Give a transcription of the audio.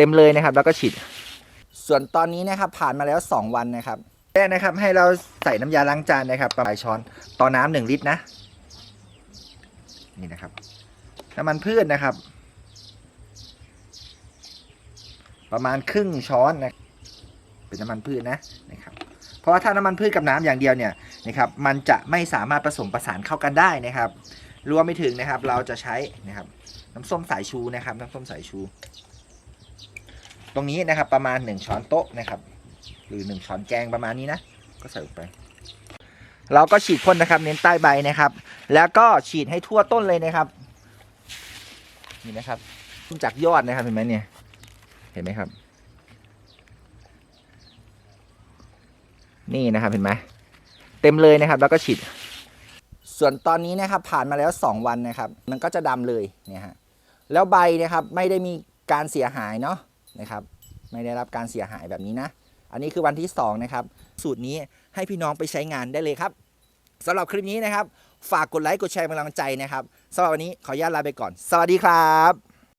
เต็มเลยนะครับ แล้วก็ฉีด ส่วนตอนนี้นะครับผ่านมาแล้ว 2 วันนะครับแรกนะครับให้เราใส่น้ำยาล้างจานนะครับประมาณช้อนต่อน้ำหนึ่งลิตรนะ นี่นะครับน้ำมันพืชนะครับ ประมาณครึ่งช้อนนะเป็นน้ำมันพืชนะนะครับเพราะว่าถ้าน้ำมันพืชกับน้ำอย่างเดียวเนี่ยนะครับมันจะไม่สามารถผสมประสานเข้ากันได้นะครับรวมไปถึงนะครับเราจะใช้นะครับน้ำส้มสายชูนะครับ น้ำส้มสายชู ตรงนี้นะครับประมาณ 1 ช้อนโต๊ะนะครับ หรือ 1 ช้อนแกงประมาณนี้นะ ก็ใส่ลงไป เราก็ฉีดพ่นนะครับ เน้นใต้ใบนะครับ แล้วก็ฉีดให้ทั่วต้นเลยนะครับ นี่นะครับจากยอดนะครับเห็นไหมเนี่ย เห็นไหมครับ นี่นะครับเห็นไหมเต็มเลยนะครับ แล้วก็ฉีด ส่วนตอนนี้นะครับ ผ่านมาแล้ว 2 วันนะครับ มันก็จะดำเลยเนี่ยฮะแล้วใบนะครับไม่ได้มีการเสียหายเนาะ นะครับ ไม่ได้รับการเสียหายแบบนี้นะ อันนี้คือวันที่ 2 นะครับ สูตรนี้ให้พี่น้องไปใช้งานได้เลยครับสำหรับคลิปนี้นะครับ ฝากกดไลค์กดแชร์เป็นกำลังใจนะครับสำหรับวันนี้ขออนุญาตลาไปก่อน สวัสดีครับ